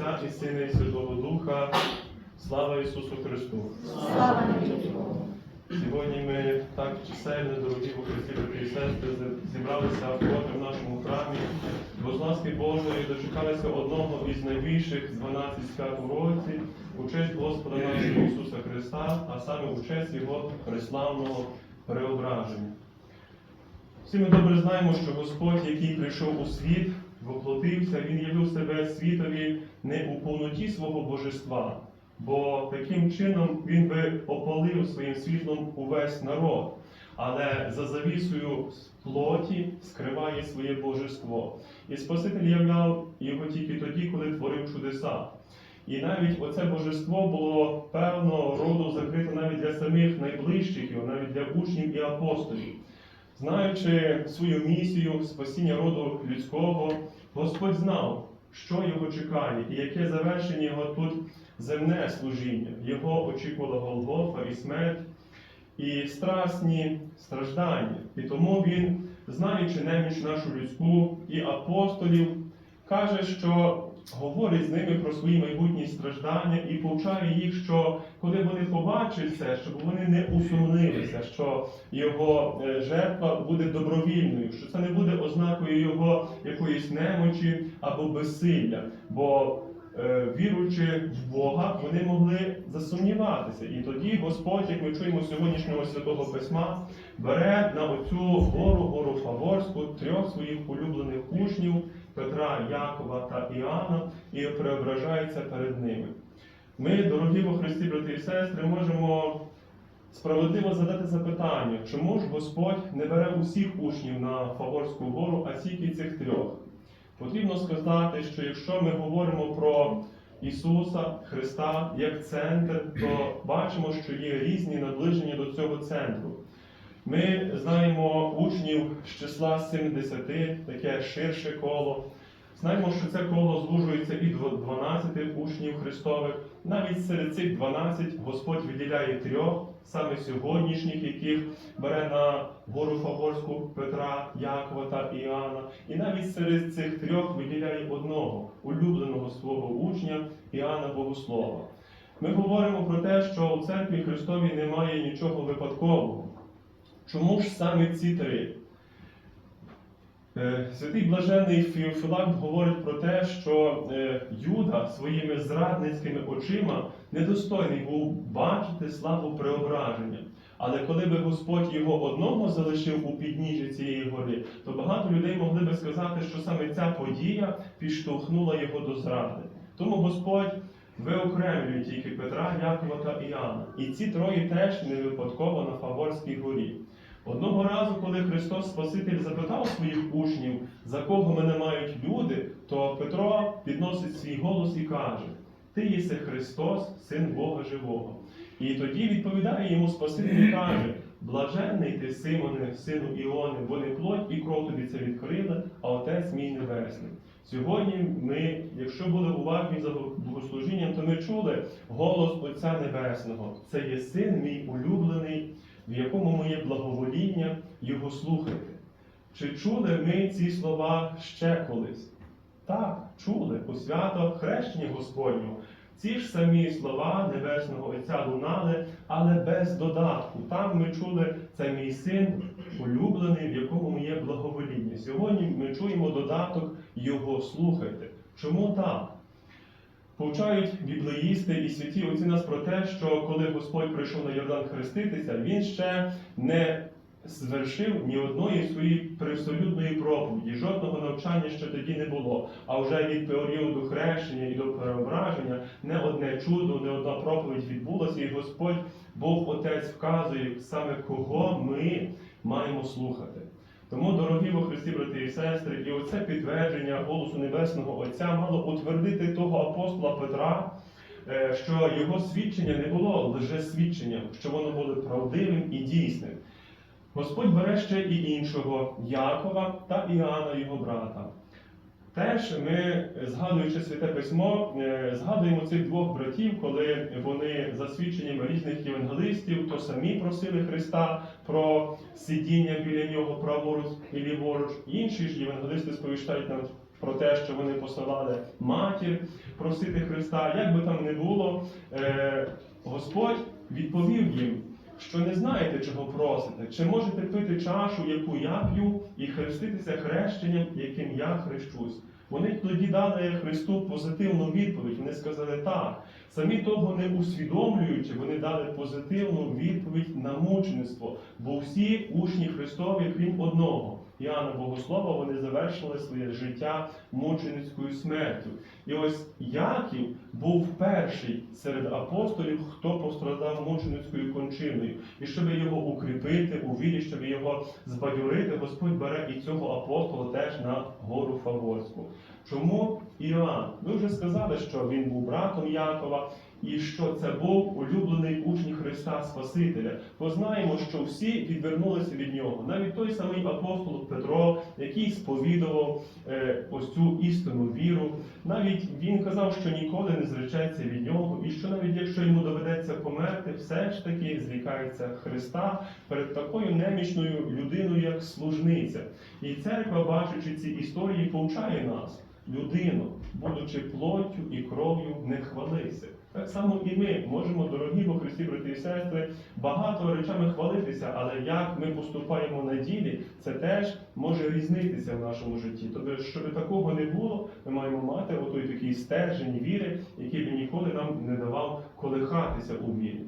Отця і Сина і Святого Духа. Слава Ісусу Христу! Слава. Сьогодні ми так чисельно, дорогі брати і сестри, зібралися вкотре в нашому храмі. Бо з ласки Божої дочекалися одного із найбільших 12 свят у році, у честь Господа нашого Ісуса Христа, а саме у честь Його преславного преображення. Всі ми добре знаємо, що Господь, який прийшов у світ, воплотився, Він явив себе світові не у повноті свого божества, бо таким чином Він би опалив своїм світлом увесь народ, але за завісою плоті скриває своє божество. І Спаситель являв його тільки тоді, коли творив чудеса. І навіть оце божество було певного роду закрите навіть для самих найближчих його, навіть для учнів і апостолів. Знаючи свою місію спасіння роду людського, Господь знав, що його чекає, і яке завершення його тут земне служіння. Його очікувала Голгофа і смерть, і страсні страждання. І тому він, знаючи неміч нашу людську і апостолів, каже, що говорить з ними про свої майбутні страждання і повчає їх, що коли вони побачать це, щоб вони не усумнилися, що його е, жертва буде добровільною, що це не буде ознакою його якоїсь немочі або безсилля. Бо е, віруючи в Бога, вони могли засумніватися. І тоді Господь, як ми чуємо сьогоднішнього святого письма, бере на оцю гору, гору Фаворську, трьох своїх улюблених учнів Петра, Якова та Іоанна і преображається перед ними. Ми, дорогі во Христі, брати і сестри, можемо справедливо задати запитання, чому ж Господь не бере усіх учнів на Фаворську гору, а тільки цих трьох? Потрібно сказати, що якщо ми говоримо про Ісуса Христа як центр, то бачимо, що є різні наближення до цього центру. Ми знаємо учнів з числа 70, таке ширше коло. Знаємо, що це коло звужується до 12 учнів Христових. Навіть серед цих 12 Господь виділяє трьох, саме сьогоднішніх, яких бере на гору Фаворську Петра, Якова та Іоанна. І навіть серед цих трьох виділяє одного улюбленого свого учня Іоанна Богослова. Ми говоримо про те, що у церкві Христовій немає нічого випадкового. Чому ж саме ці три? Е, Святий блажений Феофілакт говорить про те, що е, Юда своїми зрадницькими очима недостойний був бачити славу преображення. Але коли би Господь його одного залишив у підніжжі цієї гори, то багато людей могли би сказати, що саме ця подія підштовхнула його до зради. Тому Господь виокремлює тільки Петра, Якова та Іоанна. І ці троє теж не випадково на Фаворській горі. Одного разу, коли Христос Спаситель запитав своїх учнів, за кого мене мають люди, то Петро підносить свій голос і каже: Ти єси Христос, Син Бога Живого. І тоді відповідає йому Спаситель і каже: Блаженний ти, Симоне, сину Іони, бо не плоть і кров тобі це відкрили, а Отець мій Небесний. Сьогодні ми, якщо були уважні за богослужінням, то ми чули голос Отця Небесного. Це є син мій улюблений, в якому моє благовоління, його слухайте. Чи чули ми ці слова ще колись? Так, чули у свято хрещення Господнього. Ці ж самі слова Небесного Отця лунали, але без додатку. Там ми чули це мій син улюблений, в якому моє благовоління. Сьогодні ми чуємо додаток Його слухайте. Чому так? Повчають біблеїсти і святі отці нас про те, що коли Господь прийшов на Йордан хреститися, він ще не звершив ні одної своєї привселюдної проповіді, жодного навчання ще тоді не було. А вже від періоду хрещення і до переображення не одне чудо, не одна проповідь відбулася, і Господь, Бог Отець, вказує саме кого ми маємо слухати. Тому, дорогі во Христі, брати і сестри, і оце підтвердження голосу Небесного Отця мало утвердити того апостола Петра, е, що його свідчення не було лише свідченням, що воно було правдивим і дійсним. Господь бере ще і іншого Якова та Іоанна, його брата. Теж ми, згадуючи святе письмо, е, згадуємо цих двох братів, коли вони за свідченнями різних євангелистів, то самі просили Христа про сидіння біля нього праворуч і ліворуч. Інші ж євангелисти сповіщають нам, про те, що вони посилали матір просити Христа. Як би там не було, е, Господь відповів їм, що не знаєте, чого просите, чи можете пити чашу, яку я п'ю, і хреститися хрещенням, яким я хрещусь. Вони тоді дали Христу позитивну відповідь. Вони сказали так. Самі того не усвідомлюючи, вони дали позитивну відповідь на мучеництво, бо всі учні Христові, крім одного, Іоанна Богослова, вони завершили своє життя мученицькою смертю. І ось Яків був перший серед апостолів, хто пострадав мученицькою кончиною. І щоб його укріпити у вірі, щоб його збадьорити, Господь бере і цього апостола теж на гору Фаворську. Чому Іоанн? Ви вже сказали, що він був братом Якова, і що це був улюблений учень Христа Спасителя. Бо знаємо, що всі відвернулися від нього. Навіть той самий апостол Петро, який сповідував е, ось цю істинну віру, навіть він казав, що ніколи не зречеться від нього, і що навіть якщо йому доведеться померти, все ж таки зрікається Христа перед такою немічною людиною, як служниця. І церква, бачачи ці історії, повчає нас. Людину, будучи плоттю і кров'ю, не хвалися. Так само і ми можемо, дорогі во Христі, брати і сестри, багато речами хвалитися, але як ми поступаємо на ділі, це теж може різнитися в нашому житті. Тобто, щоб такого не було, ми маємо мати отой такий стержень віри, який би ніколи нам не давав колихатися у вірі.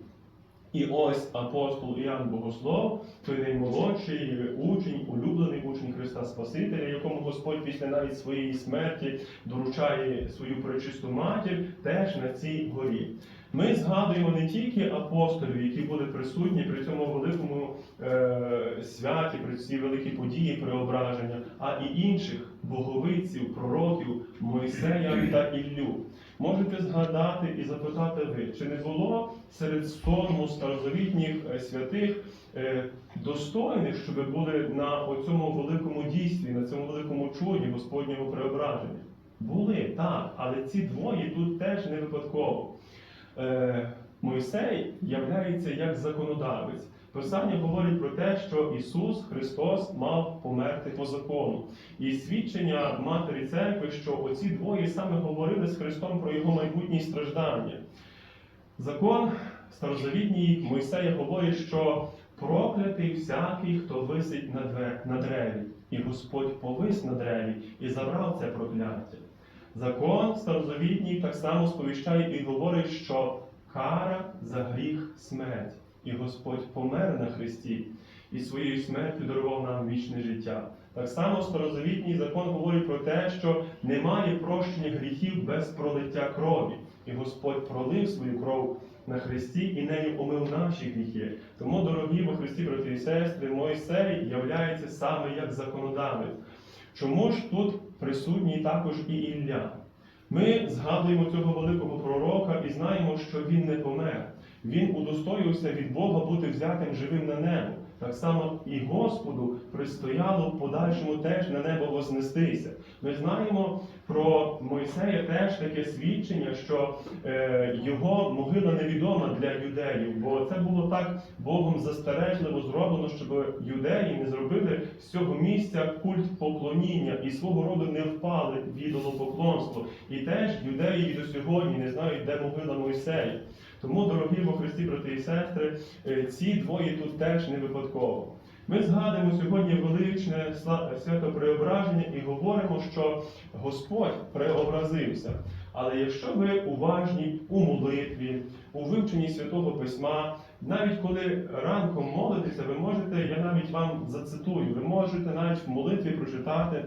І ось апостол Іоанн Богослов, той наймолодший учень, улюблений учень Христа Спасителя, якому Господь після навіть своєї смерті доручає свою пречисту матір, теж на цій горі. Ми згадуємо не тільки апостолів, які були присутні при цьому великому е, святі, при цій великій події преображення, а і інших боговиців, пророків Мойсея та Іллю. Можете згадати і запитати ви, чи не було серед стому старозавітніх е, святих е, достойних, щоб були на цьому великому дійстві, на цьому великому чуді Господнього преображення? Були, так, але ці двоє тут теж не випадково. Е, Мойсей являється як законодавець. Писання говорить про те, що Ісус Христос мав померти по закону. І свідчення Матері Церкви, що оці двоє саме говорили з Христом про його майбутні страждання. Закон старозавітній Мойсея говорить, що проклятий всякий, хто висить на, древі. І Господь повис на древі і забрав це прокляття. Закон старозавітній так само сповіщає і говорить, що кара за гріх смерть. І Господь помер на Христі і своєю смертю дарував нам вічне життя. Так само старозавітній закон говорить про те, що немає прощення гріхів без пролиття крові. І Господь пролив свою кров на Христі і нею омив наші гріхи. Тому, дорогі во Христі, брати і сестри, Мойсей являється саме як законодавець. Чому ж тут присутній також і Ілля? Ми згадуємо цього великого пророка і знаємо, що він не помер. Він удостоївся від Бога бути взятим живим на небо. Так само і Господу пристояло в подальшому теж на небо вознестися. Ми знаємо про Мойсея теж таке свідчення, що е, його могила невідома для юдеїв, бо це було так Богом застережливо зроблено, щоб юдеї не зробили з цього місця культ поклоніння і свого роду не впали в ідолопоклонство. І теж юдеї до сьогодні не знають, де могила Мойсея. Тому, дорогі во Христі, брати і сестри, е, ці двоє тут теж не випадково. Ми згадуємо сьогодні величне свято преображення і говоримо, що Господь преобразився. Але якщо ви уважні у молитві, у вивченні святого письма, навіть коли ранком молитеся, ви можете, я навіть вам зацитую, ви можете навіть в молитві прочитати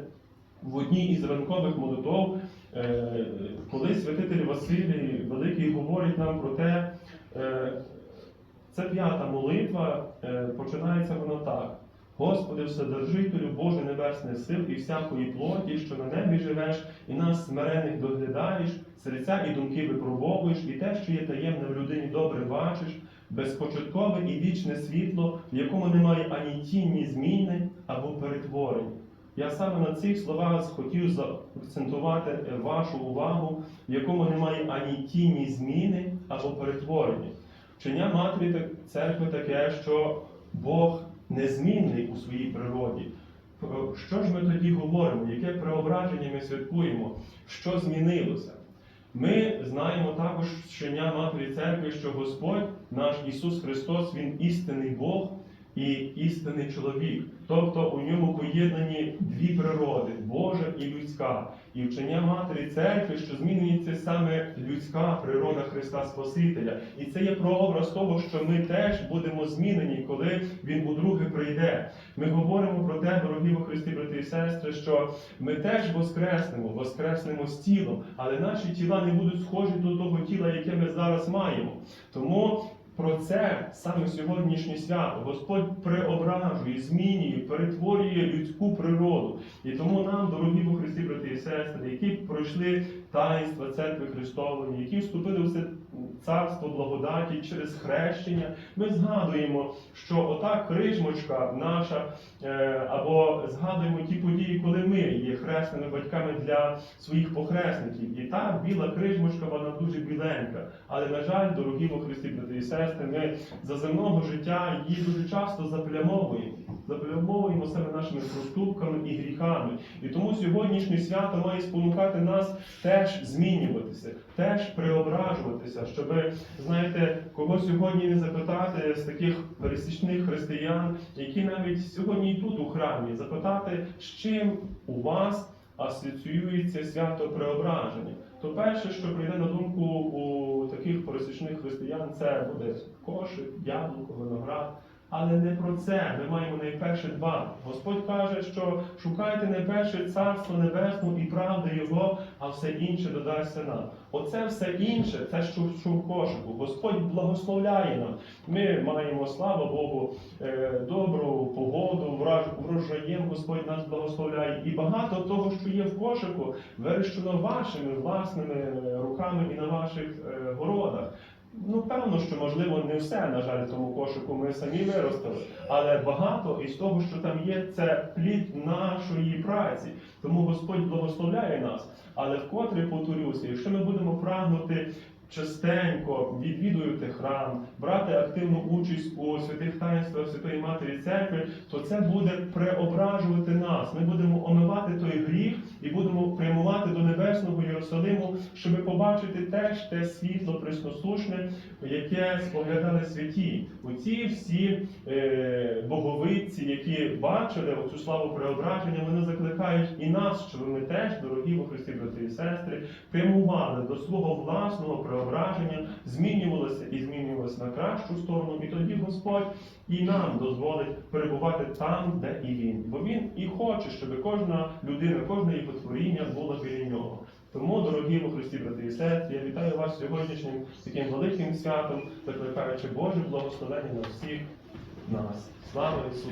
в одній із ранкових молитов, е, коли святитель Василій Великий говорить нам про те, е, це п'ята молитва, е, починається воно так. Господи, Вседержителю, Боже Небесних сил і всякої плоті, що на небі живеш, і нас смирених доглядаєш, серця і думки випробовуєш, і те, що є таємне в людині, добре бачиш, безпочаткове і вічне світло, в якому немає ані тіні зміни або перетворень. Я саме на цих словах хотів заакцентувати е, вашу увагу, в якому немає ані тіні зміни або перетворення. Вчення матері церкви таке, що Бог незмінний у своїй природі. Що ж ми тоді говоримо? Яке преображення ми святкуємо? Що змінилося? Ми знаємо також щодня Матері Церкви, що Господь, наш Ісус Христос, Він істинний Бог і істинний чоловік. Тобто у ньому поєднані дві природи Божа і людська. І вчення Матері Церкви, що змінюється саме людська природа Христа Спасителя. І це є прообраз того, що ми теж будемо змінені, коли Він удруге прийде. Ми говоримо про те, дорогі во Христі, брати і сестри, що ми теж воскреснемо, воскреснемо з тілом, але наші тіла не будуть схожі до того тіла, яке ми зараз маємо. Тому про це саме сьогоднішнє свято Господь преображує, змінює, перетворює людську природу. І тому нам, дорогі во Христі, брати і сестри, які пройшли таїнства церкви Христової, які вступили в це царство благодаті через хрещення, ми згадуємо, що ота крижмочка наша, е, або згадуємо ті події, коли ми є хресними батьками для своїх похресників. І та біла крижмочка, вона дуже біленька. Але, на жаль, дорогі во Христі, брати і сестри, ми за земного життя її дуже часто заплямовуємо. Заплямовуємо себе нашими проступками і гріхами. І тому сьогоднішнє свято має спонукати нас теж змінюватися, теж преображуватися, щоб, знаєте, кого сьогодні не запитати з таких пересічних християн, які навіть сьогодні тут у храмі, запитати, з чим у вас асоціюється свято преображення. То перше, що прийде на думку у таких пересічних християн, це буде кошик, яблуко, виноград. Але не про це. Ми маємо найперше два. Господь каже, що шукайте найперше царство небесне і правди Його, а все інше додасться нам. Оце все інше, це що, в кошику. Господь благословляє нам. Ми маємо, слава Богу, е, добру погоду, врожаєм Господь нас благословляє. І багато того, що є в кошику, вирощено вашими власними руками і на ваших е, городах. Ну, певно, що можливо не все, на жаль, в тому кошику ми самі виростили, але багато із того, що там є, це плід нашої праці. Тому Господь благословляє нас. Але вкотре повторюся, якщо ми будемо прагнути частенько відвідувати храм, брати активну участь у святих таїнствах Святої Матері Церкви, то це буде преображувати нас. Ми будемо омивати той гріх і будемо прямувати до небесного Єрусалиму, щоб побачити теж те світло пресносушне, яке споглядали святі. Оці всі е, боговидці, які бачили оцю славу преображення, вони закликають і нас, щоб ми теж, дорогі во Христі, брати і сестри, прямували до свого власного преображення, змінювалися і змінювалися на кращу сторону, і тоді Господь і нам дозволить перебувати там, де і він. Бо він і хоче, щоб кожна людина, кожне його творіння було біля нього. Тому, дорогі во Христі, брати і сестри, я вітаю вас сьогоднішнім таким великим святом, закликаючи Боже благословення на всіх нас. Слава Ісусу!